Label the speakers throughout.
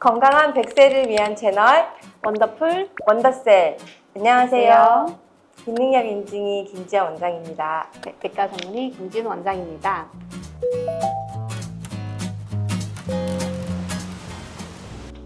Speaker 1: 건강한 100세를 위한 채널
Speaker 2: 원더풀
Speaker 1: 원더셀 안녕하세요. 기능력 인증이 김지아 원장입니다.
Speaker 2: 네, 백과 전문의 김진 원장입니다.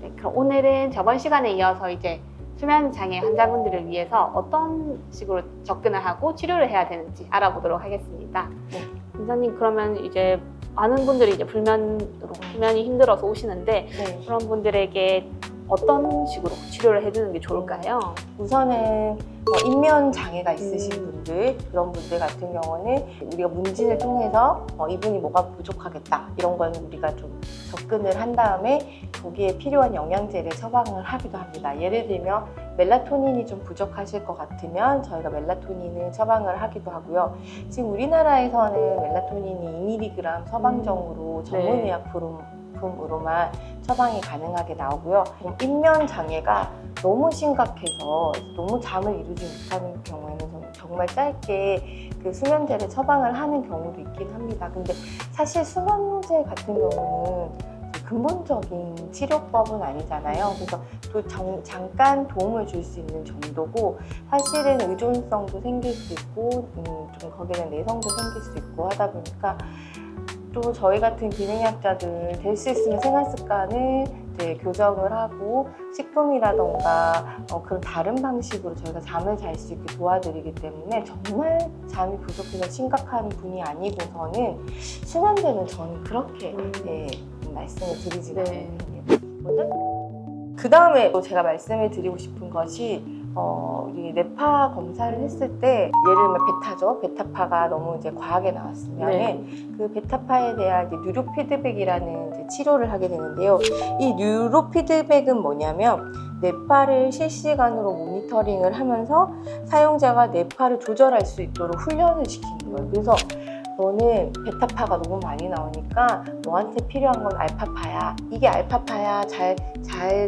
Speaker 2: 네, 그럼 오늘은 저번 시간에 이어서 이제 수면 장애 환자분들을 위해서 어떤 식으로 접근을 하고 치료를 해야 되는지 알아보도록 하겠습니다.
Speaker 1: 네.
Speaker 2: 원장님 그러면 이제 많은 분들이 이제 불면으로 수면이 힘들어서 오시는데
Speaker 1: 네.
Speaker 2: 그런 분들에게 어떤 식으로 치료를 해주는 게 좋을까요?
Speaker 1: 우선은 어, 인면 장애가 있으신
Speaker 2: 음.
Speaker 1: 분들 그런 분들 같은 경우는 우리가 문진을 통해서 어, 이분이 뭐가 부족하겠다 이런 건 우리가 좀 접근을 한 다음에 거기에 필요한 영양제를 처방을 하기도 합니다. 예를 들면 멜라토닌이 좀 부족하실 것 같으면 저희가 멜라토닌을 처방을 하기도 하고요. 지금 우리나라에서는 멜라토닌이 2mg 서방정으로 전문의약품으로만 처방이 가능하게 나오고요. 인면 장애가 너무 심각해서 너무 잠을 이루지 못하는 경우에는 정- 정말 짧게 그 수면제를 처방을 하는 경우도 있긴 합니다. 근데 사실 수면제 같은 경우는 근본적인 치료법은 아니잖아요. 그래서 또 정- 잠깐 도움을 줄 수 있는 정도고 사실은 의존성도 생길 수 있고 음, 좀 대한 내성도 생길 수 있고 하다 보니까 또 저희 같은 비능약자들 될 수 있으면 생활 습관을 이제 교정을 하고 식품이라던가 어, 그런 다른 방식으로 저희가 잠을 잘 수 있게 도와드리기 때문에 정말 잠이 부족해서 심각한 분이 아니고서는 수면제는 저는 그렇게
Speaker 2: 음.
Speaker 1: 네, 말씀을 드리지는
Speaker 2: 네.
Speaker 1: 않거든요. 그 다음에 또 제가 말씀을 드리고 싶은 것이 어, 우리 뇌파 검사를 했을 때 예를 들면 베타죠. 베타파가 너무 이제 과하게 나왔으면
Speaker 2: 네.
Speaker 1: 그 베타파에 대한 이제 뉴로 피드백이라는 이제 치료를 하게 되는데요. 이 뉴로 피드백은 뭐냐면 뇌파를 실시간으로 모니터링을 하면서 사용자가 뇌파를 조절할 수 있도록 훈련을 시키는 거예요. 그래서 너는 베타파가 너무 많이 나오니까 너한테 필요한 건 알파파야. 이게 알파파야. 잘, 잘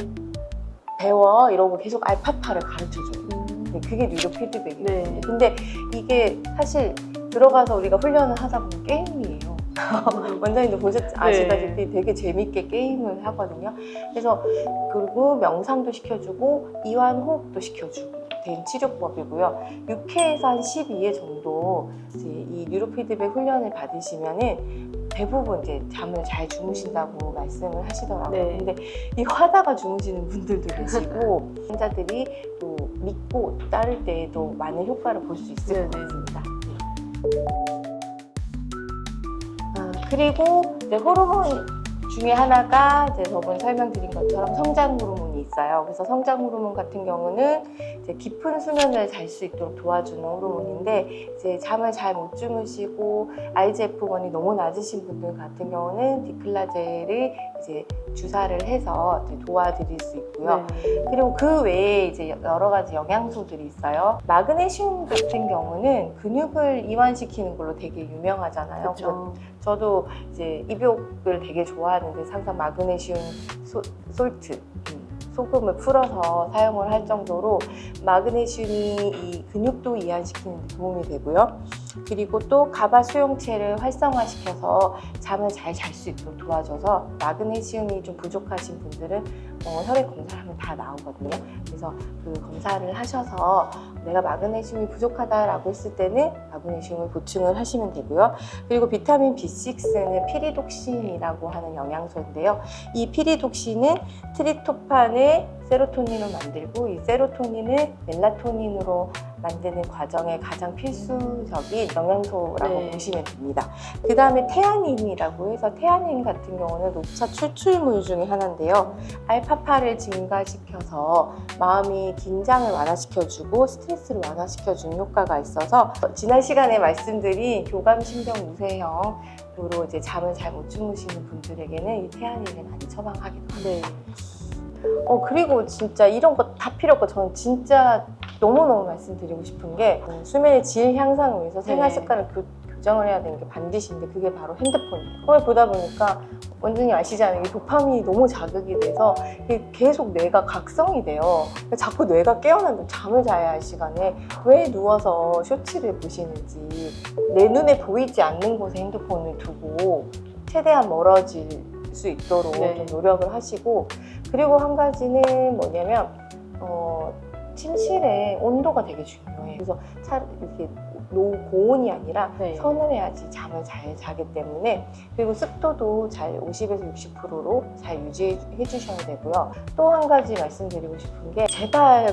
Speaker 1: 배워. 이러고 계속 알파파를 가르쳐줘요. 네, 그게 뉴로 피드백이에요.
Speaker 2: 네.
Speaker 1: 근데 이게 사실 들어가서 우리가 훈련을 하다 보면 게임이에요. 원장님도 보셨 아시다시피 되게 재밌게 게임을 하거든요. 그래서 그리고 명상도 시켜주고 이완 호흡도 시켜주고 된 치료법이고요. 6회에서 한 12회 정도 이제 이 뉴로 피드백 훈련을 받으시면은 대부분 이제 잠을 잘 주무신다고 말씀을 하시더라고요.
Speaker 2: 네.
Speaker 1: 근데 이거 하다가 주무시는 분들도 계시고 환자들이 또 믿고 따를 때에도 많은 효과를 볼 수 있을 것. 같습니다. 아, 그리고 이제 호르몬 중에 하나가 이제 저번 설명드린 것처럼 성장 호르몬이 있어요. 그래서 성장 호르몬 같은 경우는 깊은 수면을 잘 수 있도록 도와주는 호르몬인데 이제 잠을 잘 못 주무시고 IGF-1이 너무 낮으신 분들 같은 경우는 디클라제를 이제 주사를 해서 도와드릴 수 있고요.
Speaker 2: 네.
Speaker 1: 그리고 그 외에 이제 여러 가지 영양소들이 있어요. 마그네슘 같은 경우는 근육을 이완시키는 걸로 되게 유명하잖아요. 저도 이제 입욕을 되게 좋아하는데 항상 마그네슘 소, 솔트 음, 소금을 풀어서 사용을 할 정도로 마그네슘이 이 근육도 이완시키는 데 도움이 되고요. 그리고 또 가바 수용체를 활성화시켜서 잠을 잘 잘 수 있도록 도와줘서 마그네슘이 좀 부족하신 분들은 어, 혈액 검사를 하면 다 나오거든요. 그래서 그 검사를 하셔서 내가 마그네슘이 부족하다라고 했을 때는 마그네슘을 보충을 하시면 되고요. 그리고 비타민 B6는 피리독신이라고 하는 영양소인데요. 이 피리독신은 트립토판을 세로토닌으로 만들고 이 세로토닌을 멜라토닌으로 만드는 과정에 가장 필수적인 영양소라고
Speaker 2: 네.
Speaker 1: 보시면 됩니다. 그 다음에 테아닌이라고 해서 테아닌 같은 경우는 녹차 추출물 중에 하나인데요. 알파파를 증가시켜서 마음이 긴장을 완화시켜주고 스트레스를 완화시켜주는 효과가 있어서 지난 시간에 말씀드린 교감신경 우세형으로 이제 잠을 잘 못 주무시는 분들에게는 이 테아닌을 많이 처방하기도 합니다.
Speaker 2: 네.
Speaker 1: 어 그리고 진짜 이런 거 다 필요 없고 저는 진짜 너무너무 말씀드리고 싶은 게 음, 수면의 질 향상을 위해서 생활
Speaker 2: 네.
Speaker 1: 습관을 교, 교정을 해야 되는 게 반드시인데 그게 바로 핸드폰이에요. 그걸 보다 보니까 원장님 아시잖아요. 이 도파민이 너무 자극이 돼서 계속 뇌가 각성이 돼요. 자꾸 뇌가 깨어나면 잠을 자야 할 시간에 왜 누워서 쇼츠를 보시는지 내 눈에 보이지 않는 곳에 핸드폰을 두고 최대한 멀어질 수 있도록
Speaker 2: 네.
Speaker 1: 좀 노력을 하시고 그리고 한 가지는 뭐냐면 어, 침실의 온도가 되게 중요해. 그래서 차 이렇게 노 고온이 아니라
Speaker 2: 네.
Speaker 1: 서늘해야지 잠을 잘 자기 때문에 그리고 습도도 잘 50에서 60%로 잘 유지해 주셔야 되고요. 또 한 가지 말씀드리고 싶은 게 제발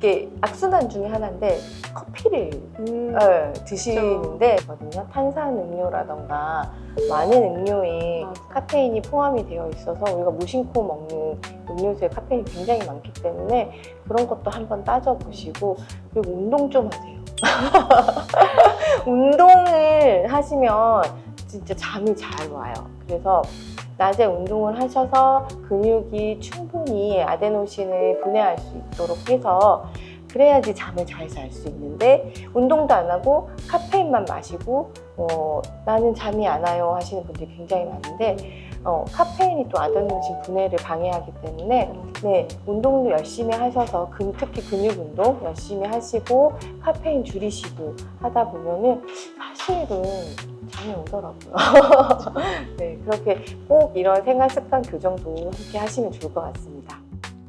Speaker 1: 이게 악순환 중에 하나인데 커피를
Speaker 2: 음,
Speaker 1: 네, 드시는데 거든요. 탄산 음료라던가 많은 음료에
Speaker 2: 맞아.
Speaker 1: 카페인이 포함이 되어 있어서 우리가 무심코 먹는 음료수에 카페인이 굉장히 많기 때문에 그런 것도 한번 따져 보시고 그리고 운동 좀 하세요. 운동을 하시면 진짜 잠이 잘 와요. 그래서 낮에 운동을 하셔서 근육이 충분히 아데노신을 분해할 수 있도록 해서 그래야지 잠을 잘 잘 수 있는데 운동도 안 하고 카페인만 마시고 어, 나는 잠이 안 와요 하시는 분들이 굉장히 많은데 어, 카페인이 또 아데노신 분해를 방해하기 때문에 네 운동도 열심히 하셔서 근, 특히 근육 운동 열심히 하시고 카페인 줄이시고 하다 보면은 사실은 잠이 오더라고요. 네 그렇게 꼭 이런 생활 습관 교정도 함께 하시면 좋을 것 같습니다.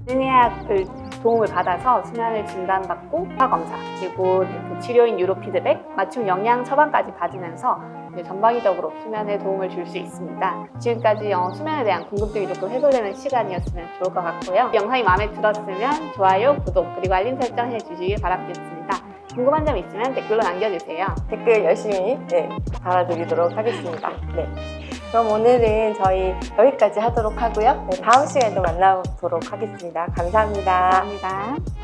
Speaker 2: 심리학을 도움을 받아서 수면을 진단받고 화 검사 그리고 그 치료인 유로 피드백 맞춤 영양 처방까지 받으면서 전방위적으로 수면에 도움을 줄 수 있습니다. 지금까지 어, 수면에 대한 궁금증이 조금 해소되는 시간이었으면 좋을 것 같고요. 영상이 마음에 들었으면 좋아요, 구독 그리고 알림 설정 해주시길 바라겠습니다. 궁금한 점 있으면 댓글로 남겨주세요.
Speaker 1: 댓글 열심히 네, 달아드리도록 하겠습니다. 네. 그럼 오늘은 저희 여기까지 하도록 하고요. 네, 다음 시간에도 만나보도록 하겠습니다 감사합니다.
Speaker 2: 감사합니다.